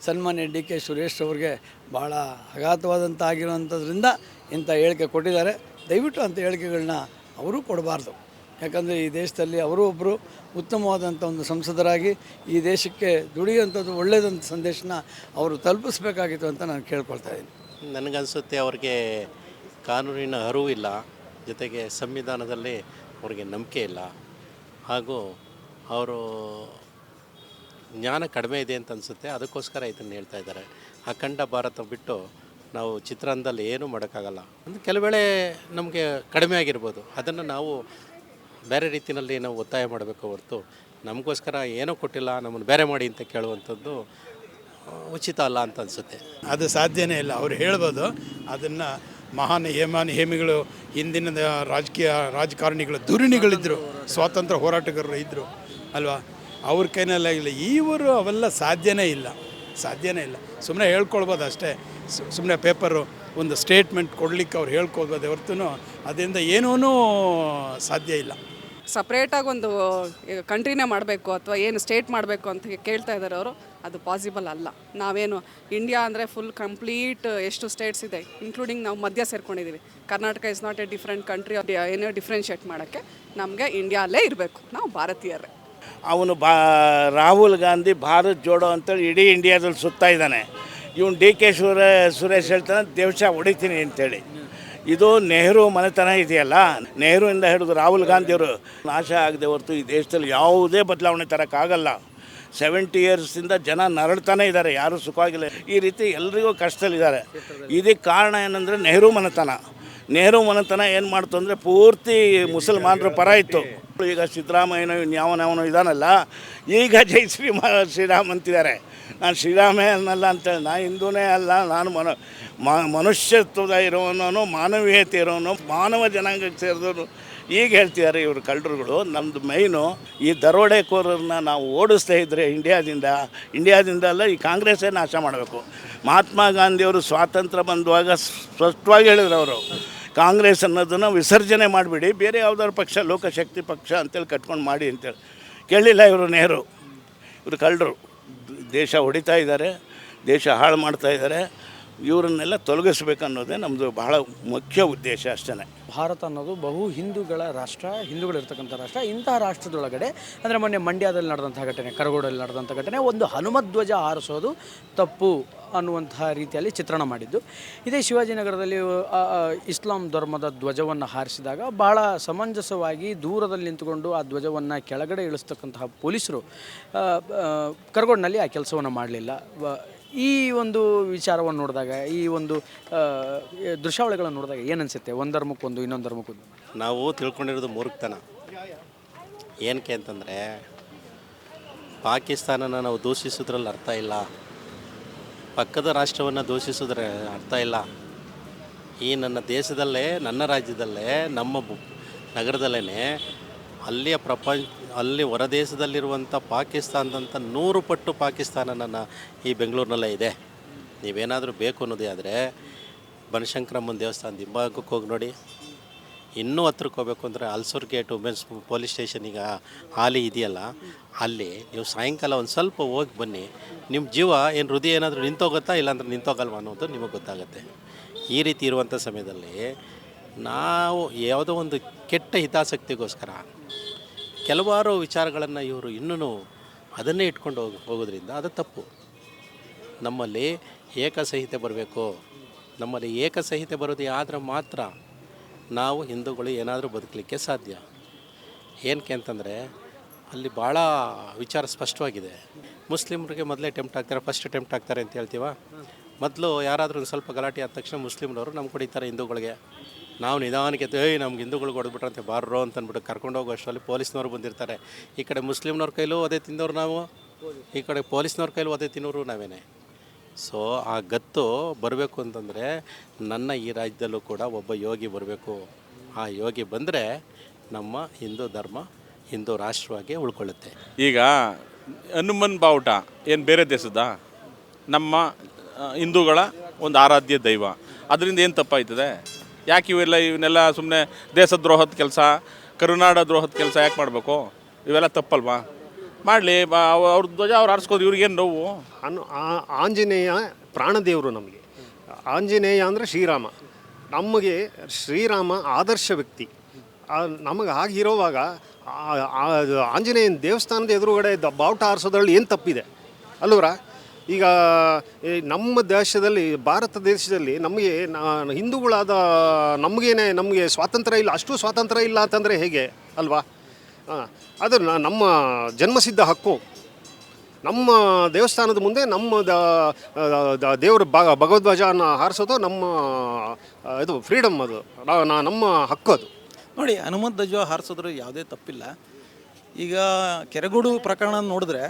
[SPEAKER 3] ಸನ್ಮಾನ್ಯ ಡಿ ಕೆ ಸುರೇಶ್ ಅವ್ರಿಗೆ ಭಾಳ ಆಘಾತವಾದಂಥ ಆಗಿರುವಂಥದ್ರಿಂದ ಇಂಥ ಹೇಳಿಕೆ ಕೊಟ್ಟಿದ್ದಾರೆ. ದಯವಿಟ್ಟು ಅಂಥ ಹೇಳಿಕೆಗಳನ್ನ ಅವರು ಕೊಡಬಾರ್ದು. ಯಾಕಂದರೆ ಈ ದೇಶದಲ್ಲಿ ಅವರು ಒಬ್ಬರು ಉತ್ತಮವಾದಂಥ ಒಂದು ಸಂಸದರಾಗಿ ಈ ದೇಶಕ್ಕೆ ದುಡಿಯುವಂಥದ್ದು ಒಳ್ಳೆಯದಂಥ ಸಂದೇಶನ ಅವರು ತಲುಪಿಸ್ಬೇಕಾಗಿತ್ತು ಅಂತ ನಾನು ಕೇಳ್ಕೊಳ್ತಾ ಇದ್ದೀನಿ.
[SPEAKER 4] ನನಗನ್ಸುತ್ತೆ ಅವ್ರಿಗೆ ಕಾನೂನಿನ ಅರಿವು ಇಲ್ಲ ಜೊತೆಗೆ ಸಂವಿಧಾನದಲ್ಲಿ ಅವ್ರಿಗೆ ನಂಬಿಕೆ ಇಲ್ಲ. ಹಾಗೂ ಅವರು ಜ್ಞಾನ ಕಡಿಮೆ ಇದೆ ಅಂತ ಅನಿಸುತ್ತೆ. ಅದಕ್ಕೋಸ್ಕರ ಇದನ್ನು ಹೇಳ್ತಾ ಇದ್ದಾರೆ. ಅಖಂಡ ಭಾರತ ಬಿಟ್ಟು ನಾವು ಚಿತ್ರಾನ್ನದಲ್ಲಿ ಏನೂ ಮಾಡೋಕ್ಕಾಗಲ್ಲ. ಅಂದರೆ ಕೆಲವು ವೇಳೆ ನಮಗೆ ಕಡಿಮೆ ಆಗಿರ್ಬೋದು. ಅದನ್ನು ನಾವು ಬೇರೆ ರೀತಿಯಲ್ಲಿ ನಾವು ಒತ್ತಾಯ ಮಾಡಬೇಕು ಹೊರತು ನಮಗೋಸ್ಕರ ಏನೂ ಕೊಟ್ಟಿಲ್ಲ, ನಮ್ಮನ್ನು ಬೇರೆ ಮಾಡಿ ಅಂತ ಕೇಳುವಂಥದ್ದು, ಉಚಿತ ಅಲ್ಲ ಅಂತ ಅನಿಸುತ್ತೆ.
[SPEAKER 6] ಅದು ಸಾಧ್ಯನೇ ಇಲ್ಲ. ಅವ್ರು ಹೇಳ್ಬೋದು. ಅದನ್ನು ಮಹಾನ್ ಹೇಮಾನ್ ಹೇಮಿಗಳು ಹಿಂದಿನ ರಾಜಕೀಯ ರಾಜಕಾರಣಿಗಳು ಧುರಿಣಿಗಳಿದ್ದರು ಸ್ವಾತಂತ್ರ್ಯ ಹೋರಾಟಗಾರರು ಇದ್ದರು ಅಲ್ವಾ? ಅವ್ರ ಕೈನಲ್ಲ ಇಲ್ಲ ಇವರು ಅವೆಲ್ಲ ಸಾಧ್ಯನೇ ಇಲ್ಲ. ಸಾಧ್ಯನೇ ಇಲ್ಲ. ಸುಮ್ಮನೆ ಹೇಳ್ಕೊಳ್ಬೋದು ಅಷ್ಟೇ. ಸುಮ್ಮನೆ ಪೇಪರು, ಒಂದು ಸ್ಟೇಟ್ಮೆಂಟ್ ಕೊಡ್ಲಿಕ್ಕೆ ಅವ್ರು ಹೇಳ್ಕೊಳ್ಬೋದು ಹೊರತು ಅದರಿಂದ ಏನೂ ಸಾಧ್ಯ ಇಲ್ಲ.
[SPEAKER 8] ಸಪ್ರೇಟಾಗಿ ಒಂದು ಕಂಟ್ರಿನೇ ಮಾಡಬೇಕು ಅಥವಾ ಏನು ಸ್ಟೇಟ್ ಮಾಡಬೇಕು ಅಂತ ಕೇಳ್ತಾ ಇದ್ದಾರೆ ಅವರು. ಅದು ಪಾಸಿಬಲ್ ಅಲ್ಲ. ನಾವೇನು ಇಂಡಿಯಾ ಅಂದರೆ ಫುಲ್ ಕಂಪ್ಲೀಟ್ ಎಷ್ಟು ಸ್ಟೇಟ್ಸ್ ಇದೆ ಇನ್ಕ್ಲೂಡಿಂಗ್ ನಾವು ಮಧ್ಯ ಸೇರ್ಕೊಂಡಿದ್ದೀವಿ Karnataka is not a different country ಏನೋ ಡಿಫ್ರೆನ್ಷಿಯೇಟ್ ಮಾಡೋಕ್ಕೆ ನಮಗೆ ಇಂಡಿಯಾಲ್ಲೇ ಇರಬೇಕು, ನಾವು ಭಾರತೀಯರೇ.
[SPEAKER 9] ಅವನು ಬಾ, ರಾಹುಲ್ ಗಾಂಧಿ ಭಾರತ್ ಜೋಡೋ ಅಂತೇಳಿ ಇಡೀ ಇಂಡಿಯಾದಲ್ಲಿ ಸುತ್ತಾ ಇದ್ದಾನೆ. ಇವನು ಡಿ ಕೆ ಸುರ, ಸುರೇಶ್ ಹೇಳ್ತಾನೆ ದೇವಶ ಹೊಡಿತೀನಿ ಅಂತೇಳಿ. ಇದು ನೆಹರು ಮನೆತನ ಇದೆಯಲ್ಲ? ನೆಹರುವಿಂದ ಹಿಡಿದು ರಾಹುಲ್ ಗಾಂಧಿಯವರು ನಾಶ ಆಗದೆ ಹೊರತು ಈ ದೇಶದಲ್ಲಿ ಯಾವುದೇ ಬದಲಾವಣೆ ತರೋಕ್ಕಾಗಲ್ಲ. ಸೆವೆಂಟಿ ಇಯರ್ಸಿಂದ ಜನ ನರಳ್ತಾನೆ ಇದ್ದಾರೆ, ಯಾರೂ ಸುಖವಾಗಿಲ್ಲ. ಈ ರೀತಿ ಎಲ್ರಿಗೂ ಕಷ್ಟದಲ್ಲಿದ್ದಾರೆ. ಇದಕ್ಕೆ ಕಾರಣ ಏನಂದರೆ ನೆಹರು ಮನೆತನ. ನೆಹರು ಮನೆತನ ಏನು ಮಾಡ್ತು ಅಂದರೆ ಪೂರ್ತಿ ಮುಸಲ್ಮಾನರ ಪರ ಇತ್ತು. ಈಗ ಸಿದ್ದರಾಮಯ್ಯನೋ ಯಾವನವನು ಇದಾನಲ್ಲ, ಈಗ ಜೈ ಶ್ರೀಮ ಶ್ರೀರಾಮ್ ಅಂತಿದ್ದಾರೆ. ನಾನು ಶ್ರೀರಾಮೇ ಅನ್ನಲ್ಲ ಅಂತೇಳಿ ನಾನು ಹಿಂದೂನೇ ಅಲ್ಲ, ನಾನು ಮನ ಮನುಷ್ಯತ್ವದ ಇರೋನು ಮಾನವೀಯತೆ ಇರೋನು, ಮಾನವ ಜನಾಂಗಕ್ಕೆ ಸೇರಿದವರು ಈಗ ಹೇಳ್ತಿದ್ದಾರೆ ಇವರು ಕಳ್ಳರುಗಳು. ನಮ್ಮದು ಮೈನು ಈ ದರೋಡೆಕೋರರನ್ನ ನಾವು ಓಡಿಸ್ತಾ ಇದ್ದರೆ ಇಂಡಿಯಾದಿಂದ ಇಂಡಿಯಾದಿಂದ ಅಲ್ಲ, ಈ ಕಾಂಗ್ರೆಸ್ಸೇ ನಾಶ ಮಾಡಬೇಕು. ಮಹಾತ್ಮ ಗಾಂಧಿಯವರು ಸ್ವಾತಂತ್ರ್ಯ ಬಂದುವಾಗ ಸ್ಪಷ್ಟವಾಗಿ ಹೇಳಿದ್ರು ಅವರು. ಕಾಂಗ್ರೆಸ್ ಅನ್ನೋದನ್ನು ವಿಸರ್ಜನೆ ಮಾಡಿಬಿಡಿ, ಬೇರೆ ಯಾವುದಾದ್ರು ಪಕ್ಷ, ಲೋಕಶಕ್ತಿ ಪಕ್ಷ ಅಂತೇಳಿ ಕಟ್ಕೊಂಡು ಮಾಡಿ ಅಂತೇಳಿ. ಕೇಳಿಲ್ಲ ಇವರು ನೆಹರು. ಇವರು ಕಳ್ಳರು. ದೇಶ ಹೊಡಿತಾ ಇದ್ದಾರೆ, ದೇಶ ಹಾಳು ಮಾಡ್ತಾ ಇದ್ದಾರೆ. ಇವರನ್ನೆಲ್ಲ ತೊಲಗಿಸ್ಬೇಕನ್ನೋದೇ ನಮ್ಮದು ಬಹಳ ಮುಖ್ಯ ಉದ್ದೇಶ ಅಷ್ಟೇ
[SPEAKER 7] ಭಾರತ ಅನ್ನೋದು ಬಹು ಹಿಂದೂಗಳ ರಾಷ್ಟ್ರ, ಹಿಂದೂಗಳಿರ್ತಕ್ಕಂಥ ರಾಷ್ಟ್ರ, ಇಂತಹ ರಾಷ್ಟ್ರದೊಳಗಡೆ, ಅಂದರೆ ಮೊನ್ನೆ ಮಂಡ್ಯದಲ್ಲಿ ನಡೆದಂಥ ಘಟನೆ, ಕರಗೋಡಲ್ಲಿ ನಡೆದಂಥ ಘಟನೆ, ಒಂದು ಹನುಮಧ್ವಜ ಹಾರಿಸೋದು ತಪ್ಪು ಅನ್ನುವಂತಹ ರೀತಿಯಲ್ಲಿ ಚಿತ್ರಣ ಮಾಡಿದ್ದು. ಇದೇ ಶಿವಾಜಿನಗರದಲ್ಲಿ ಇಸ್ಲಾಂ ಧರ್ಮದ ಧ್ವಜವನ್ನು ಹಾರಿಸಿದಾಗ ಬಹಳ ಸಮಂಜಸವಾಗಿ ದೂರದಲ್ಲಿ ನಿಂತುಕೊಂಡು ಆ ಧ್ವಜವನ್ನು ಕೆಳಗಡೆ ಇಳಿಸ್ತಕ್ಕಂತಹ ಪೊಲೀಸರು ಕರಗೋಡಿನಲ್ಲಿ ಆ ಕೆಲಸವನ್ನು ಮಾಡಲಿಲ್ಲ. ಈ ಒಂದು ವಿಚಾರವನ್ನು ನೋಡಿದಾಗ, ಈ ಒಂದು ದೃಶ್ಯಾವಳಿಗಳನ್ನು ನೋಡಿದಾಗ ಏನು ಅನಿಸುತ್ತೆ? ಒಂದು ಧರ್ಮಕ್ಕೊಂದು ಇನ್ನೊಂದು ಧರ್ಮಕ್ಕೊಂದು
[SPEAKER 4] ನಾವು ತಿಳ್ಕೊಂಡಿರೋದು ಮೂರ್ಖತನ. ಏನಕ್ಕೆ ಅಂತಂದರೆ, ಪಾಕಿಸ್ತಾನನ ನಾವು ದೂಷಿಸೋದ್ರಲ್ಲಿ ಅರ್ಥ ಇಲ್ಲ. ಪಕ್ಕದ ರಾಷ್ಟ್ರವನ್ನು ದೂಷಿಸಿದ್ರೆ ಅರ್ಥ ಇಲ್ಲ. ಈ ನನ್ನ ದೇಶದಲ್ಲೇ, ನನ್ನ ರಾಜ್ಯದಲ್ಲೇ, ನಮ್ಮ ನಗರದಲ್ಲೇ ಅಲ್ಲಿಯ ಪ್ರಪಂಚ, ಅಲ್ಲಿ ಹೊರದೇಶದಲ್ಲಿರುವಂಥ ಪಾಕಿಸ್ತಾನದಂಥ ನೂರು ಪಟ್ಟು ಪಾಕಿಸ್ತಾನ ನನ್ನ ಈ ಬೆಂಗಳೂರಿನಲ್ಲೇ ಇದೆ. ನೀವೇನಾದರೂ ಬೇಕು ಅನ್ನೋದೇ ಆದರೆ ಬನಶಂಕರಮ್ಮನ ದೇವಸ್ಥಾನದ ಹಿಂಭಾಗಕ್ಕೆ ಹೋಗಿ ನೋಡಿ. ಇನ್ನೂ ಹತ್ರಕ್ಕೆ ಹೋಗಬೇಕು ಅಂದರೆ Ulsoor gate women's police station ಈಗ ಹಾಲಿ ಇದೆಯಲ್ಲ, ಅಲ್ಲಿ ನೀವು ಸಾಯಂಕಾಲ ಒಂದು ಸ್ವಲ್ಪ ಹೋಗಿ ಬನ್ನಿ. ನಿಮ್ಮ ಜೀವ ಏನು ಹೃದಯ ಏನಾದರೂ ನಿಂತೋಗುತ್ತಾ ಇಲ್ಲಾಂದ್ರೆ ನಿಂತೋಗಲ್ವಾ ಅನ್ನೋದು ನಿಮಗೆ ಗೊತ್ತಾಗುತ್ತೆ. ಈ ರೀತಿ ಇರುವಂಥ ಸಮಯದಲ್ಲಿ ನಾವು ಯಾವುದೋ ಒಂದು ಕೆಟ್ಟ ಹಿತಾಸಕ್ತಿಗೋಸ್ಕರ ಕೆಲವಾರು ವಿಚಾರಗಳನ್ನು ಇವರು ಇನ್ನೂ ಅದನ್ನೇ ಇಟ್ಕೊಂಡು ಹೋಗಿ, ಹೋಗೋದ್ರಿಂದ ಅದು ತಪ್ಪು. ನಮ್ಮಲ್ಲಿ ಏಕಸಹಿತೆ ಬರಬೇಕು. ನಮ್ಮಲ್ಲಿ ಏಕಸಹಿತೆ ಬರೋದು ಆದರೆ ಮಾತ್ರ ನಾವು ಹಿಂದೂಗಳು ಏನಾದರೂ ಬದುಕಲಿಕ್ಕೆ ಸಾಧ್ಯ. ಏನಕ್ಕೆ ಅಂತಂದರೆ ಅಲ್ಲಿ ಭಾಳ ವಿಚಾರ ಸ್ಪಷ್ಟವಾಗಿದೆ. ಮುಸ್ಲಿಮ್ರಿಗೆ ಮೊದಲೇ ಟೆಂಪ್ಟ್ ಆಗ್ತಾರೆ ಫಸ್ಟ್ ಟೆಂಪ್ಟ್ ಆಗ್ತಾರೆ ಅಂತ ಹೇಳ್ತೀವ? ಮೊದಲು ಯಾರಾದರೂ ಒಂದು ಸ್ವಲ್ಪ ಗಲಾಟೆ ಆದ ತಕ್ಷಣ ಮುಸ್ಲಿಮ್ನವರು ನಮ್ಮ ಕುಡಿತಾರೆ ಹಿಂದೂಗಳಿಗೆ. ನಾವು ನಿಧಾನಕ್ಕೆ ಏಯ್, ನಮ್ಗೆ ಹಿಂದೂಗಳು ಕೊಡ್ಬಿಟ್ರೆ ಅಂತ ಬಾರ್ರೋ ಅಂತ ಅಂದ್ಬಿಟ್ಟು ಕರ್ಕೊಂಡು ಹೋಗೋ ಅಷ್ಟರಲ್ಲಿ ಪೊಲೀಸ್ನವ್ರು ಬಂದಿರ್ತಾರೆ. ಈ ಕಡೆ ಮುಸ್ಲಿಮ್ನವ್ರ ಕೈಲೂ ಅದೇ ತಿಂದವ್ರು ನಾವು, ಈ ಕಡೆ ಪೊಲೀಸ್ನವ್ರ ಕೈಲೂ ಅದೇ ತಿನ್ನೋರು ನಾವೇನೆ. ಸೊ, ಆ ಗತ್ತು ಬರಬೇಕು ಅಂತಂದರೆ ನನ್ನ ಈ ರಾಜ್ಯದಲ್ಲೂ ಕೂಡ ಒಬ್ಬ ಯೋಗಿ ಬರಬೇಕು. ಆ ಯೋಗಿ ಬಂದರೆ ನಮ್ಮ ಹಿಂದೂ ಧರ್ಮ, ಹಿಂದೂ ರಾಷ್ಟ್ರವಾಗಿ ಉಳ್ಕೊಳ್ಳುತ್ತೆ.
[SPEAKER 1] ಈಗ ಹನುಮನ್ ಬಾವುಟ ಏನು ಬೇರೆ ದೇಶದ? ನಮ್ಮ ಹಿಂದೂಗಳ ಒಂದು ಆರಾಧ್ಯ ದೈವ. ಅದರಿಂದ ಏನು ತಪ್ಪಾಯ್ತದೆ? ಯಾಕೆ ಇವೆಲ್ಲ ಇವನ್ನೆಲ್ಲ ಸುಮ್ಮನೆ ದೇಶದ್ರೋಹದ ಕೆಲಸ, ಕರುನಾಡ ದ್ರೋಹದ ಕೆಲಸ ಯಾಕೆ ಮಾಡಬೇಕು? ಇವೆಲ್ಲ ತಪ್ಪಲ್ವಾ? ಮಾಡಲಿ ಅವ್ರ ಧ್ವಜ ಅವ್ರು ಆರಿಸ್ಕೋದು ಇವ್ರಿಗೇನು ನೋವು?
[SPEAKER 5] ಅನ್ನು ಆಂಜನೇಯ ಪ್ರಾಣದೇವರು ನಮಗೆ. ಆಂಜನೇಯ ಅಂದರೆ ಶ್ರೀರಾಮ. ನಮಗೆ ಶ್ರೀರಾಮ ಆದರ್ಶ ವ್ಯಕ್ತಿ. ನಮಗೆ ಆಗಿರೋವಾಗ ಆಂಜನೇಯನ ದೇವಸ್ಥಾನದ ಎದುರುಗಡೆ ದ, ಬಾವುಟ ಆರಿಸೋದ್ರಲ್ಲಿ ಏನು ತಪ್ಪಿದೆ? ಅಲ್ವರ ಈಗ ನಮ್ಮ ದೇಶದಲ್ಲಿ, ಭಾರತ ದೇಶದಲ್ಲಿ ನಮಗೆ ಹಿಂದೂಗಳಾದ ನಮಗೇನೆ ನಮಗೆ ಸ್ವಾತಂತ್ರ್ಯ ಇಲ್ಲ, ಅಷ್ಟು ಸ್ವಾತಂತ್ರ್ಯ ಇಲ್ಲ ಅಂತಂದರೆ ಹೇಗೆ ಅಲ್ವಾ? ಅದು ನಮ್ಮ ಜನ್ಮಸಿದ್ಧ ಹಕ್ಕು. ನಮ್ಮ ದೇವಸ್ಥಾನದ ಮುಂದೆ ನಮ್ಮ ದೇವರ ಭಾಗ ಭಗವದ್ವಜನ ಹಾರಿಸೋದು ನಮ್ಮ ಇದು ಫ್ರೀಡಮ್ ಅದು. ನಮ್ಮ ಹಕ್ಕು ಅದು.
[SPEAKER 2] ನೋಡಿ, ಹನುಮಂತ ಧ್ವಜ ಹಾರಿಸೋದ್ರೆ ಯಾವುದೇ ತಪ್ಪಿಲ್ಲ. ಈಗ ಕೆರೆಗೋಡು ಪ್ರಕರಣ ನೋಡಿದ್ರೆ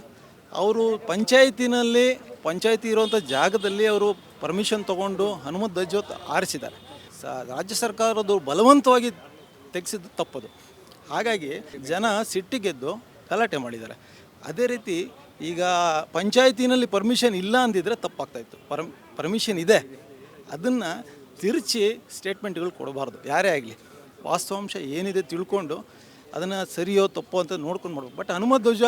[SPEAKER 2] ಅವರು ಪಂಚಾಯತಿನಲ್ಲಿ, ಪಂಚಾಯತಿ ಇರುವಂಥ ಜಾಗದಲ್ಲಿ ಅವರು ಪರ್ಮಿಷನ್ ತಗೊಂಡು ಹನುಮತ್ ಧ್ವಜ ಆರಿಸಿದ್ದಾರೆ. ಸ, ರಾಜ್ಯ ಸರ್ಕಾರದ್ದು ಬಲವಂತವಾಗಿ ತೆಗೆಸಿದ್ದು ತಪ್ಪದು. ಹಾಗಾಗಿ ಜನ ಸಿಟ್ಟಿಗೆದ್ದು ಗಲಾಟೆ ಮಾಡಿದ್ದಾರೆ. ಅದೇ ರೀತಿ ಈಗ ಪಂಚಾಯತಿನಲ್ಲಿ ಪರ್ಮಿಷನ್ ಇಲ್ಲ ಅಂದಿದ್ರೆ ತಪ್ಪಾಗ್ತಾಯಿತ್ತು. ಪರ್ಮ್ ಪರ್ಮಿಷನ್ ಇದೆ. ಅದನ್ನು ತಿರುಚಿ ಸ್ಟೇಟ್ಮೆಂಟ್ಗಳು ಕೊಡಬಾರ್ದು. ಯಾರೇ ಆಗಲಿ. ವಾಸ್ತವಾಂಶ ಏನಿದೆ ತಿಳ್ಕೊಂಡು ಅದನ್ನು ಸರಿಯೋ ತಪ್ಪೋ ಅಂತ ನೋಡ್ಕೊಂಡು ಮಾಡ್ಬೇಕು. ಬಟ್ ಹನುಮ ಧ್ವಜ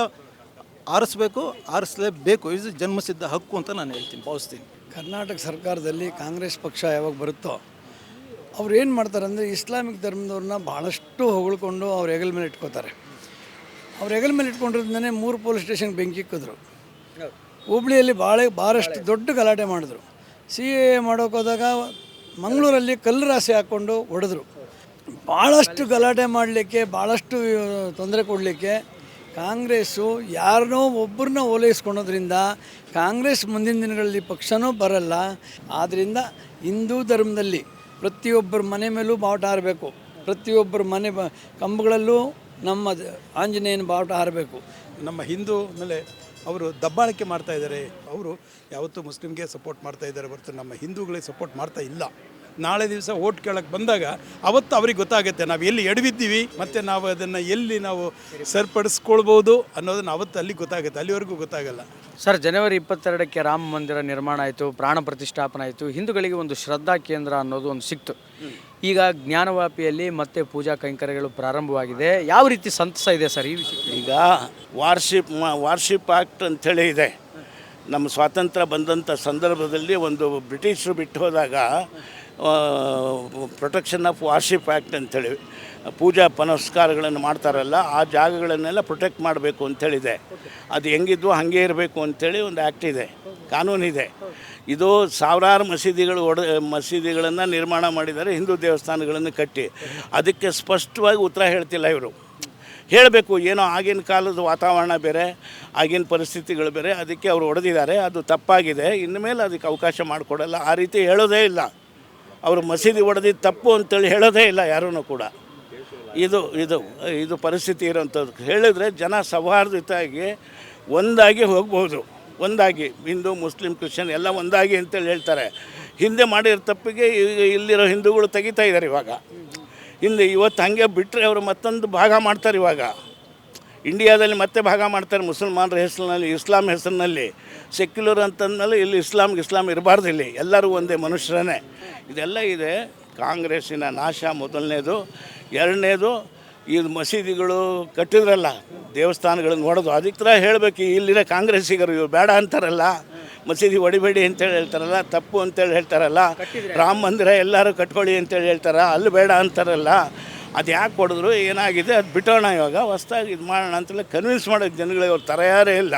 [SPEAKER 2] ಆರಿಸ್ಬೇಕು, ಆರಿಸಲೇಬೇಕು. ಇದು ಜನ್ಮಸಿದ್ಧ ಹಕ್ಕು ಅಂತ ನಾನು ಹೇಳ್ತೀನಿ, ಭಾವಿಸ್ತೀನಿ.
[SPEAKER 3] ಕರ್ನಾಟಕ ಸರ್ಕಾರದಲ್ಲಿ ಕಾಂಗ್ರೆಸ್ ಪಕ್ಷ ಯಾವಾಗ ಬರುತ್ತೋ, ಅವ್ರು ಏನು ಮಾಡ್ತಾರೆ ಅಂದರೆ ಇಸ್ಲಾಮಿಕ್ ಧರ್ಮದವ್ರನ್ನ ಭಾಳಷ್ಟು ಹೊಗಳ್ಕೊಂಡು ಅವ್ರ ಹೆಗಲ ಮೇಲೆ ಇಟ್ಕೋತಾರೆ. ಅವ್ರ ಹೆಗಲ ಮೇಲೆ ಇಟ್ಕೊಂಡಿರೋದನ್ನೇ ಮೂರು ಪೊಲೀಸ್ ಸ್ಟೇಷನ್ಗೆ ಬೆಂಕಿ ಇಕ್ಕಿದ್ರು. ಹುಬ್ಳಿಯಲ್ಲಿ ಭಾಳ ಭಾಳಷ್ಟು ದೊಡ್ಡ ಗಲಾಟೆ ಮಾಡಿದ್ರು. ಸಿ ಎ ಮಾಡೋಕ್ಕೋದಾಗ ಮಂಗಳೂರಲ್ಲಿ ಕಲ್ಲು ರಾಶಿ ಹಾಕ್ಕೊಂಡು ಹೊಡೆದ್ರು. ಭಾಳಷ್ಟು ಗಲಾಟೆ ಮಾಡಲಿಕ್ಕೆ ಭಾಳಷ್ಟು ತೊಂದರೆ ಕೊಡಲಿಕ್ಕೆ ಕಾಂಗ್ರೆಸ್ಸು ಯಾರನ್ನೋ ಒಬ್ಬರನ್ನ ಓಲೈಸ್ಕೊಳೋದ್ರಿಂದ ಕಾಂಗ್ರೆಸ್ ಮುಂದಿನ ದಿನಗಳಲ್ಲಿ ಪಕ್ಷನೂ ಬರಲ್ಲ. ಆದ್ದರಿಂದ ಹಿಂದೂ ಧರ್ಮದಲ್ಲಿ ಪ್ರತಿಯೊಬ್ಬರ ಮನೆ ಮೇಲೂ ಬಾವುಟ ಹಾರಬೇಕು. ಪ್ರತಿಯೊಬ್ಬರ ಮನೆ ಬ, ಕಂಬಗಳಲ್ಲೂ ನಮ್ಮ ಆಂಜನೇಯನ ಬಾವುಟ ಹಾರಬೇಕು.
[SPEAKER 6] ನಮ್ಮ ಹಿಂದೂ ಮೇಲೆ ಅವರು ದಬ್ಬಾಳಿಕೆ ಮಾಡ್ತಾ ಇದ್ದಾರೆ. ಅವರು ಯಾವತ್ತೂ ಮುಸ್ಲಿಮ್ಗೆ ಸಪೋರ್ಟ್ ಮಾಡ್ತಾ ಇದ್ದಾರೆ ಹೊರತು ನಮ್ಮ ಹಿಂದೂಗಳಿಗೆ ಸಪೋರ್ಟ್ ಮಾಡ್ತಾ ಇಲ್ಲ. ನಾಳೆ ದಿವಸ ಓಟ್ ಕೇಳಕ್ಕೆ ಬಂದಾಗ ಅವತ್ತು ಅವ್ರಿಗೆ ಗೊತ್ತಾಗುತ್ತೆ ನಾವು ಎಲ್ಲಿ ಎಡವಿದ್ದೀವಿ ಮತ್ತು ನಾವು ಅದನ್ನು ಎಲ್ಲಿ ನಾವು ಸರಿಪಡಿಸ್ಕೊಳ್ಬೋದು ಅನ್ನೋದನ್ನು ಅವತ್ತು ಅಲ್ಲಿ ಗೊತ್ತಾಗುತ್ತೆ ಅಲ್ಲಿವರೆಗೂ ಗೊತ್ತಾಗಲ್ಲ.
[SPEAKER 7] ಸರ್ ಜನವರಿ ಇಪ್ಪತ್ತೆರಡಕ್ಕೆ ರಾಮ ಮಂದಿರ ನಿರ್ಮಾಣ ಆಯಿತು ಪ್ರಾಣ ಪ್ರತಿಷ್ಠಾಪನೆ ಆಯಿತು ಹಿಂದೂಗಳಿಗೆ ಒಂದು ಶ್ರದ್ಧಾ ಕೇಂದ್ರ ಅನ್ನೋದು ಒಂದು ಸಿಕ್ತು. ಈಗ ಜ್ಞಾನವಾಪಿಯಲ್ಲಿ ಮತ್ತೆ ಪೂಜಾ ಕೈಂಕರ್ಯಗಳು ಪ್ರಾರಂಭವಾಗಿದೆ. ಯಾವ ರೀತಿ ಸಂತಸ ಇದೆ ಸರ್ ಈ ವಿಷಯ
[SPEAKER 9] ಈಗ ವಾರ್ಷಿಪ್ ವಾರ್ಷಿಪ್ ಆ್ಯಕ್ಟ್ ಅಂಥೇಳಿ ಇದೆ. ನಮ್ಮ ಸ್ವಾತಂತ್ರ್ಯ ಬಂದಂಥ ಸಂದರ್ಭದಲ್ಲಿ ಒಂದು ಬ್ರಿಟಿಷರು ಬಿಟ್ಟು ಹೋದಾಗ ಪ್ರೊಟೆಕ್ಷನ್ ಆಫ್ ವಾರ್ಷಿಪ್ ಆ್ಯಕ್ಟ್ ಅಂಥೇಳಿ ಪೂಜಾ ಪುನಸ್ಕಾರಗಳನ್ನು ಮಾಡ್ತಾರಲ್ಲ, ಆ ಜಾಗಗಳನ್ನೆಲ್ಲ ಪ್ರೊಟೆಕ್ಟ್ ಮಾಡಬೇಕು ಅಂತೇಳಿದೆ. ಅದು ಹೆಂಗಿದ್ವು ಹಾಗೆ ಇರಬೇಕು ಅಂಥೇಳಿ ಒಂದು ಆ್ಯಕ್ಟ್ ಇದೆ ಕಾನೂನಿದೆ ಇದು. ಸಾವಿರಾರು ಮಸೀದಿಗಳು ಒಡ, ಮಸೀದಿಗಳನ್ನು ನಿರ್ಮಾಣ ಮಾಡಿದ್ದಾರೆ, ಹಿಂದೂ ದೇವಸ್ಥಾನಗಳನ್ನು ಕಟ್ಟಿ. ಅದಕ್ಕೆ ಸ್ಪಷ್ಟವಾಗಿ ಉತ್ತರ ಹೇಳ್ತಿಲ್ಲ ಇವರು. ಹೇಳಬೇಕು, ಏನೋ ಆಗಿನ ಕಾಲದ ವಾತಾವರಣ ಬೇರೆ, ಆಗಿನ ಪರಿಸ್ಥಿತಿಗಳು ಬೇರೆ, ಅದಕ್ಕೆ ಅವರು ಹೊಡೆದಿದ್ದಾರೆ ಅದು ತಪ್ಪಾಗಿದೆ ಇನ್ಮೇಲೆ ಅದಕ್ಕೆ ಅವಕಾಶ ಮಾಡಿಕೊಡಲ್ಲ, ಆ ರೀತಿ ಹೇಳೋದೇ ಇಲ್ಲ. ಅವರು ಮಸೀದಿ ಒಡೆದಿದ್ದು ತಪ್ಪು ಅಂತೇಳಿ ಹೇಳೋದೇ ಇಲ್ಲ ಯಾರೂ ಕೂಡ. ಇದು ಇದು ಇದು ಪರಿಸ್ಥಿತಿ ಇರೋಂಥದ್ದು ಹೇಳಿದರೆ ಜನ ಸೌಹಾರ್ದತೆಯಾಗಿ ಒಂದಾಗಿ ಹೋಗ್ಬೋದು. ಒಂದಾಗಿ ಹಿಂದೂ, ಮುಸ್ಲಿಂ, ಕ್ರಿಶ್ಚಿಯನ್ ಎಲ್ಲ ಒಂದಾಗಿ ಅಂತೇಳಿ ಹೇಳ್ತಾರೆ. ಹಿಂದೆ ಮಾಡಿರೋ ತಪ್ಪಿಗೆ ಇಲ್ಲಿರೋ ಹಿಂದೂಗಳು ತೆಗಿತಾ ಇದ್ದಾರೆ ಇವಾಗ. ಹಿಂದೆ ಇವತ್ತು ಹಾಗೆ ಬಿಟ್ಟರೆ ಅವರು ಮತ್ತೊಂದು ಭಾಗ ಮಾಡ್ತಾರೆ ಇವಾಗ. ಇಂಡಿಯಾದಲ್ಲಿ ಮತ್ತೆ ಭಾಗ ಮಾಡ್ತಾರೆ ಮುಸಲ್ಮಾನರ ಹೆಸರಿನಲ್ಲಿ ಇಸ್ಲಾಂ ಹೆಸರಿನಲ್ಲಿ. ಸೆಕ್ಯುಲರ್ ಅಂತಂದಮೇಲೆ ಇಲ್ಲಿ ಇಸ್ಲಾಂ ಇಸ್ಲಾಂ ಇರಬಾರ್ದು ಇಲ್ಲಿ. ಎಲ್ಲರೂ ಒಂದೇ ಮನುಷ್ಯರೇ ಇದೆಲ್ಲ ಇದೆ. ಕಾಂಗ್ರೆಸ್ಸಿನ ನಾಶ ಮೊದಲನೇದು. ಎರಡನೇದು ಈ ಮಸೀದಿಗಳು ಕಟ್ಟಿದ್ರಲ್ಲ ದೇವಸ್ಥಾನಗಳನ್ನು ಹೊಡೆದು ಅದಕ್ಕೆ ಥರ ಹೇಳಬೇಕು ಇಲ್ಲಿರೋ ಕಾಂಗ್ರೆಸ್ಸಿಗರು ಇವ್ರು ಬೇಡ ಅಂತಾರಲ್ಲ. ಮಸೀದಿ ಹೊಡಿಬೇಡಿ ಅಂತೇಳಿ ಹೇಳ್ತಾರಲ್ಲ ತಪ್ಪು ಅಂತೇಳಿ ಹೇಳ್ತಾರಲ್ಲ. ರಾಮ ಮಂದಿರ ಎಲ್ಲರೂ ಕಟ್ಕೊಳ್ಳಿ ಅಂತೇಳಿ ಹೇಳ್ತಾರ. ಅಲ್ಲಿ ಬೇಡ ಅಂತಾರಲ್ಲ. ಅದು ಯಾಕೆ ಹೊಡೆದ್ರು? ಏನಾಗಿದೆ? ಅದು ಬಿಟ್ಟೋಣ ಇವಾಗ. ಹೊಸ್ದಾಗಿ ಇದು ಮಾಡೋಣ ಅಂತಲೇ ಕನ್ವಿನ್ಸ್ ಮಾಡೋದು ಜನಗಳಿಗೆ ಅವ್ರು ತಯಾರೇ ಇಲ್ಲ.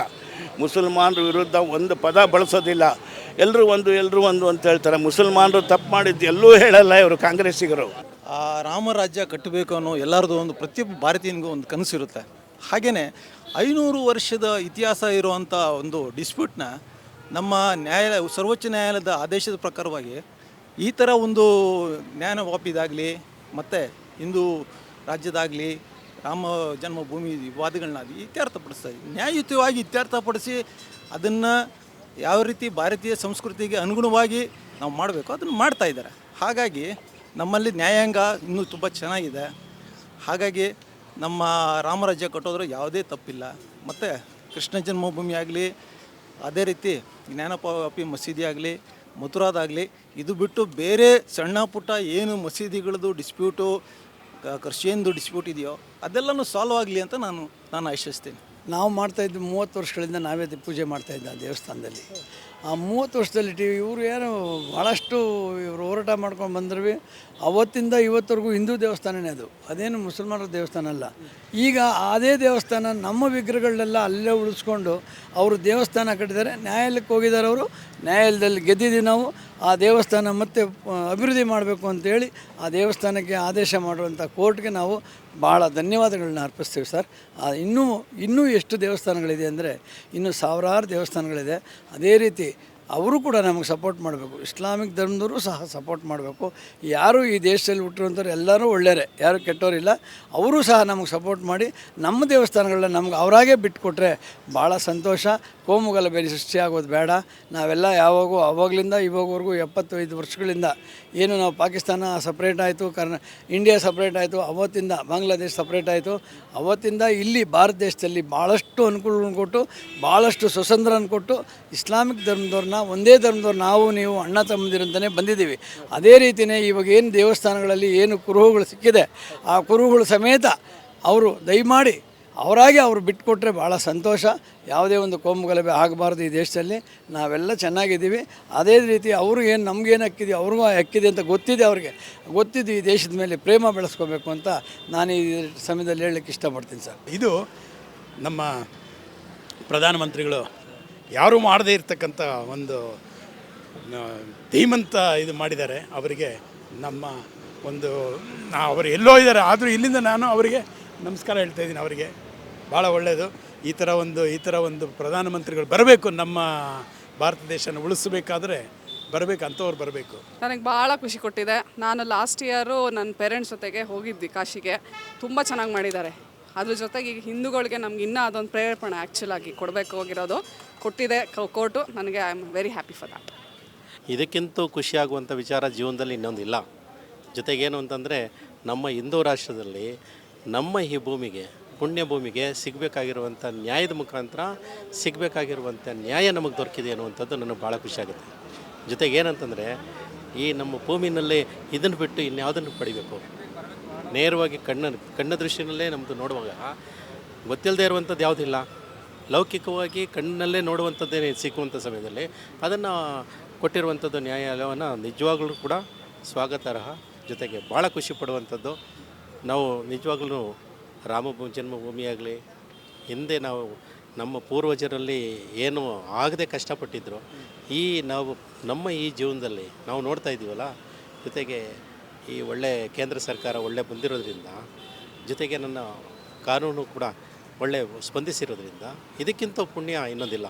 [SPEAKER 9] ಮುಸಲ್ಮಾನರ ವಿರುದ್ಧ ಒಂದು ಪದ ಬಳಸೋದಿಲ್ಲ. ಎಲ್ಲರೂ ಒಂದು ಎಲ್ಲರೂ ಒಂದು ಅಂತ ಹೇಳ್ತಾರೆ. ಮುಸಲ್ಮಾನರು ತಪ್ಪು ಮಾಡಿದ್ದು ಎಲ್ಲೂ ಹೇಳಲ್ಲ ಇವರು ಕಾಂಗ್ರೆಸ್ಸಿಗರು.
[SPEAKER 2] ಆ ರಾಮರಾಜ್ಯ ಕಟ್ಟಬೇಕು ಅನ್ನೋ ಎಲ್ಲರದು ಒಂದು ಪ್ರತಿಯೊಬ್ಬ ಭಾರತೀಯನಿಗೂ ಒಂದು ಕನಸಿರುತ್ತೆ. ಹಾಗೆಯೇ ಐನೂರು ವರ್ಷದ ಇತಿಹಾಸ ಇರುವಂಥ ಒಂದು ಡಿಸ್ಪ್ಯೂಟ್ನ ನಮ್ಮ ನ್ಯಾಯಾಲಯ ಸರ್ವೋಚ್ಚ ನ್ಯಾಯಾಲಯದ ಆದೇಶದ ಪ್ರಕಾರವಾಗಿ ಈ ಥರ ಒಂದು ಜ್ಞಾನವಾಪಿದಾಗಲಿ, ಮತ್ತು ಹಿಂದೂ ರಾಜ್ಯದಾಗಲಿ ರಾಮ ಜನ್ಮಭೂಮಿ ವಿವಾದಗಳನ್ನಾಗಲಿ ಇತ್ಯರ್ಥಪಡಿಸ್ತಾ ನ್ಯಾಯಯುತವಾಗಿ ಇತ್ಯರ್ಥಪಡಿಸಿ ಅದನ್ನು ಯಾವ ರೀತಿ ಭಾರತೀಯ ಸಂಸ್ಕೃತಿಗೆ ಅನುಗುಣವಾಗಿ ನಾವು ಮಾಡಬೇಕು, ಅದನ್ನು ಮಾಡ್ತಾ ಇದ್ದಾರೆ. ಹಾಗಾಗಿ ನಮ್ಮಲ್ಲಿ ನ್ಯಾಯಾಂಗ ಇನ್ನೂ ತುಂಬ ಚೆನ್ನಾಗಿದೆ. ಹಾಗಾಗಿ ನಮ್ಮ ರಾಮರಾಜ್ಯ ಕಟ್ಟೋದ್ರೆ ಯಾವುದೇ ತಪ್ಪಿಲ್ಲ. ಮತ್ತು ಕೃಷ್ಣ ಜನ್ಮಭೂಮಿ ಆಗಲಿ, ಅದೇ ರೀತಿ ಜ್ಞಾನಪಾಪಿ ಮಸೀದಿ ಆಗಲಿ, ಮಥುರಾದಾಗಲಿ, ಇದು ಬಿಟ್ಟು ಬೇರೆ ಸಣ್ಣ ಪುಟ್ಟ ಏನು ಮಸೀದಿಗಳದ್ದು ಡಿಸ್ಪ್ಯೂಟು ಕ್ರಿಶ್ಚಿಯನ್ದು ಡಿಸ್ಪ್ಯೂಟ್ ಇದೆಯೋ ಅದೆಲ್ಲನೂ ಸಾಲ್ವ್ ಆಗಲಿ ಅಂತ ನಾನು ನಾನು ಆಶಿಸ್ತೀನಿ.
[SPEAKER 3] ನಾವು ಮಾಡ್ತಾ ಇದ್ದು ಮೂವತ್ತು ವರ್ಷಗಳಿಂದ ನಾವೇ ಪೂಜೆ ಮಾಡ್ತಾ ಇದ್ದ ಆ ದೇವಸ್ಥಾನದಲ್ಲಿ. ಆ ಮೂವತ್ತು ವರ್ಷದಲ್ಲಿ ಟಿ ಇವರು ಏನು ಭಾಳಷ್ಟು ಇವರು ಹೋರಾಟ ಮಾಡ್ಕೊಂಡು ಬಂದ್ರೂ ಅವತ್ತಿಂದ ಇವತ್ತರೆಗೂ ಹಿಂದೂ ದೇವಸ್ಥಾನನೇ ಅದು. ಅದೇನು ಮುಸಲ್ಮಾನರ ದೇವಸ್ಥಾನ ಅಲ್ಲ. ಈಗ ಅದೇ ದೇವಸ್ಥಾನ ನಮ್ಮ ವಿಗ್ರಹಗಳನ್ನೆಲ್ಲ ಅಲ್ಲೇ ಉಳಿಸ್ಕೊಂಡು ಅವರು ದೇವಸ್ಥಾನ ಕಟ್ಟಿದ್ದಾರೆ. ನ್ಯಾಯಾಲಯಕ್ಕೆ ಹೋಗಿದ್ದಾರೆ ಅವರು. ನ್ಯಾಯಾಲಯದಲ್ಲಿ ಗೆದ್ದಿದ್ದೀವಿ ನಾವು. ಆ ದೇವಸ್ಥಾನ ಮತ್ತೆ ಅಭಿವೃದ್ಧಿ ಮಾಡಬೇಕು ಅಂತೇಳಿ ಆ ದೇವಸ್ಥಾನಕ್ಕೆ ಆದೇಶ ಮಾಡುವಂಥ ಕೋರ್ಟ್ಗೆ ನಾವು ಭಾಳ ಧನ್ಯವಾದಗಳನ್ನ ಅರ್ಪಿಸ್ತೀವಿ ಸರ್. ಇನ್ನೂ ಇನ್ನೂ ಎಷ್ಟು ದೇವಸ್ಥಾನಗಳಿದೆ ಅಂದರೆ ಇನ್ನೂ ಸಾವಿರಾರು ದೇವಸ್ಥಾನಗಳಿದೆ. ಅದೇ ರೀತಿ ಅವರು ಕೂಡ ನಮಗೆ ಸಪೋರ್ಟ್ ಮಾಡಬೇಕು. ಇಸ್ಲಾಮಿಕ್ ಧರ್ಮದವರು ಸಹ ಸಪೋರ್ಟ್ ಮಾಡಬೇಕು. ಯಾರು ಈ ದೇಶದಲ್ಲಿ ಹುಟ್ಟಿರುವಂಥವ್ರು ಎಲ್ಲರೂ ಒಳ್ಳೆಯರೇ. ಯಾರು ಕೆಟ್ಟವರಿಲ್ಲ. ಅವರು ಸಹ ನಮಗೆ ಸಪೋರ್ಟ್ ಮಾಡಿ ನಮ್ಮ ದೇವಸ್ಥಾನಗಳನ್ನ ನಮ್ಗೆ ಅವರಾಗೇ ಬಿಟ್ಟುಕೊಟ್ರೆ ಭಾಳ ಸಂತೋಷ. ಕೋಮುಗಲಭೆ ಸೃಷ್ಟಿ ಸೃಷ್ಟಿಯಾಗೋದು ಬೇಡ. ನಾವೆಲ್ಲ ಯಾವಾಗೂ ಅವಾಗಲಿಂದ ಇವಾಗವರೆಗೂ ಎಪ್ಪತ್ತೈದು ವರ್ಷಗಳಿಂದ ಏನು ನಾವು ಪಾಕಿಸ್ತಾನ ಸಪ್ರೇಟ್ ಆಯಿತು, ಕರ್ನ ಇಂಡಿಯಾ ಸಪ್ರೇಟ್ ಆಯಿತು, ಅವತ್ತಿಂದ ಬಾಂಗ್ಲಾದೇಶ ಸಪ್ರೇಟ್ ಆಯಿತು. ಅವತ್ತಿಂದ ಇಲ್ಲಿ ಭಾರತ ದೇಶದಲ್ಲಿ ಭಾಳಷ್ಟು ಅನುಕೂಲಗಳನ್ನು ಕೊಟ್ಟು, ಭಾಳಷ್ಟು ಸ್ವತಂತ್ರನ ಕೊಟ್ಟು, ಇಸ್ಲಾಮಿಕ್ ಧರ್ಮದವ್ರನ್ನ, ಒಂದೇ ಧರ್ಮದವ್ರು ನಾವು, ನೀವು ಅಣ್ಣ ತಮ್ಮದಿರಂತಲೇ ಬಂದಿದ್ದೀವಿ. ಅದೇ ರೀತಿಯೇ ಇವಾಗ ಏನು ದೇವಸ್ಥಾನಗಳಲ್ಲಿ ಏನು ಕುರುಹುಗಳು ಸಿಕ್ಕಿದೆ, ಆ ಕುರುಹುಗಳು ಸಮೇತ ಅವರು ದಯಮಾಡಿ ಅವರಾಗೆ ಅವರು ಬಿಟ್ಟುಕೊಟ್ರೆ ಭಾಳ ಸಂತೋಷ. ಯಾವುದೇ ಒಂದು ಕೋಮು ಗಲಭೆ ಆಗಬಾರ್ದು ಈ ದೇಶದಲ್ಲಿ. ನಾವೆಲ್ಲ ಚೆನ್ನಾಗಿದ್ದೀವಿ. ಅದೇ ರೀತಿ ಅವರು ಏನು ನಮಗೇನು ಹಕ್ಕಿದೆ ಅವ್ರಿಗೂ ಹಕ್ಕಿದೆ ಅಂತ ಗೊತ್ತಿದೆ ಅವ್ರಿಗೆ. ಗೊತ್ತಿದ್ದು ಈ ದೇಶದ ಮೇಲೆ ಪ್ರೇಮ ಬೆಳೆಸ್ಕೋಬೇಕು ಅಂತ ನಾನು ಈ ಸಮಯದಲ್ಲಿ ಹೇಳಲಿಕ್ಕೆ ಇಷ್ಟಪಡ್ತೀನಿ ಸರ್.
[SPEAKER 6] ಇದು ನಮ್ಮ ಪ್ರಧಾನಮಂತ್ರಿಗಳು ಯಾರೂ ಮಾಡದೇ ಇರತಕ್ಕಂಥ ಒಂದು ಧೀಮಂತ ಇದು ಮಾಡಿದ್ದಾರೆ. ಅವರಿಗೆ ನಮ್ಮ ಒಂದು ಅವರು ಎಲ್ಲೋ ಇದ್ದಾರೆ. ಆದರೂ ಇಲ್ಲಿಂದ ನಾನು ಅವರಿಗೆ ನಮಸ್ಕಾರ ಹೇಳ್ತಾ ಇದ್ದೀನಿ ಅವರಿಗೆ. ಭಾಳ ಒಳ್ಳೆಯದು ಈ ಥರ ಒಂದು ಈ ಥರ ಒಂದು ಪ್ರಧಾನಮಂತ್ರಿಗಳು ಬರಬೇಕು ನಮ್ಮ ಭಾರತ ದೇಶನ ಉಳಿಸಬೇಕಾದ್ರೆ ಬರಬೇಕು ಅಂಥವ್ರು ಬರಬೇಕು.
[SPEAKER 8] ನನಗೆ ಭಾಳ ಖುಷಿ ಕೊಟ್ಟಿದೆ. ನಾನು ಲಾಸ್ಟ್ ಇಯರು ನನ್ನ ಪೇರೆಂಟ್ಸ್ ಜೊತೆಗೆ ಹೋಗಿದ್ವಿ ಕಾಶಿಗೆ. ತುಂಬ ಚೆನ್ನಾಗಿ ಮಾಡಿದ್ದಾರೆ. ಅದ್ರ ಜೊತೆಗೆ ಈಗ ಹಿಂದೂಗಳಿಗೆ ನಮ್ಗೆ ಇನ್ನೂ ಅದೊಂದು ಪ್ರೇರೇಪಣೆ ಆ್ಯಕ್ಚುಲಾಗಿ ಕೊಡಬೇಕು ಹೋಗಿರೋದು. ಕೊಟ್ಟಿದೆ ಕೋರ್ಟು. ನನಗೆ I am very happy for that
[SPEAKER 4] ಇದಕ್ಕಿಂತ ಖುಷಿಯಾಗುವಂಥ ವಿಚಾರ ಜೀವನದಲ್ಲಿ ಇನ್ನೊಂದಿಲ್ಲ. ಜೊತೆಗೇನು ಅಂತಂದರೆ ನಮ್ಮ ಹಿಂದೂ ರಾಷ್ಟ್ರದಲ್ಲಿ ನಮ್ಮ ಈ ಭೂಮಿಗೆ, ಪುಣ್ಯ ಭೂಮಿಗೆ ಸಿಗಬೇಕಾಗಿರುವಂಥ ನ್ಯಾಯದ ಮುಖಾಂತರ ಸಿಗಬೇಕಾಗಿರುವಂಥ ನ್ಯಾಯ ನಮಗೆ ದೊರಕಿದೆ ಅನ್ನುವಂಥದ್ದು ನನಗೆ ಭಾಳ ಖುಷಿಯಾಗುತ್ತೆ ಜೊತೆಗೆ ಏನಂತಂದರೆ, ಈ ನಮ್ಮ ಭೂಮಿನಲ್ಲಿ ಇದನ್ನು ಬಿಟ್ಟು ಇನ್ಯಾವುದನ್ನು ಪಡಿಬೇಕು? ನೇರವಾಗಿ ಕಣ್ಣ ಕಣ್ಣ ದೃಷ್ಟಿನಲ್ಲೇ ನಮ್ಮದು ನೋಡುವಾಗ ಗೊತ್ತಿಲ್ಲದೆ ಇರುವಂಥದ್ದು ಯಾವುದಿಲ್ಲ. ಲೌಕಿಕವಾಗಿ ಕಣ್ಣಲ್ಲೇ ನೋಡುವಂಥದ್ದೇ ಸಿಕ್ಕುವಂಥ ಸಮಯದಲ್ಲಿ ಅದನ್ನು ಕೊಟ್ಟಿರುವಂಥದ್ದು ನ್ಯಾಯಾಲಯವನ್ನು ನಿಜವಾಗಲೂ ಕೂಡ ಸ್ವಾಗತಾರ್ಹ, ಜೊತೆಗೆ ಭಾಳ ಖುಷಿ ಪಡುವಂಥದ್ದು. ನಾವು ನಿಜವಾಗ್ಲೂ ರಾಮ ಜನ್ಮಭೂಮಿಯಾಗಲಿ ಹಿಂದೆ ನಾವು ನಮ್ಮ ಪೂರ್ವಜರಲ್ಲಿ ಏನು ಆಗದೆ ಕಷ್ಟಪಟ್ಟಿದ್ರು, ಈ ನಾವು ನಮ್ಮ ಈ ಜೀವನದಲ್ಲಿ ನಾವು ನೋಡ್ತಾ ಇದ್ದೀವಲ್ಲ, ಜೊತೆಗೆ ಈ ಒಳ್ಳೆ ಕೇಂದ್ರ ಸರ್ಕಾರ ಒಳ್ಳೆ ಬಂದಿರೋದ್ರಿಂದ, ಜೊತೆಗೆ ನನ್ನ ಕಾನೂನು ಕೂಡ ಒಳ್ಳೆ ಸ್ಪಂದಿಸಿರೋದ್ರಿಂದ, ಇದಕ್ಕಿಂತ ಪುಣ್ಯ ಇನ್ನೊಂದಿಲ್ಲ.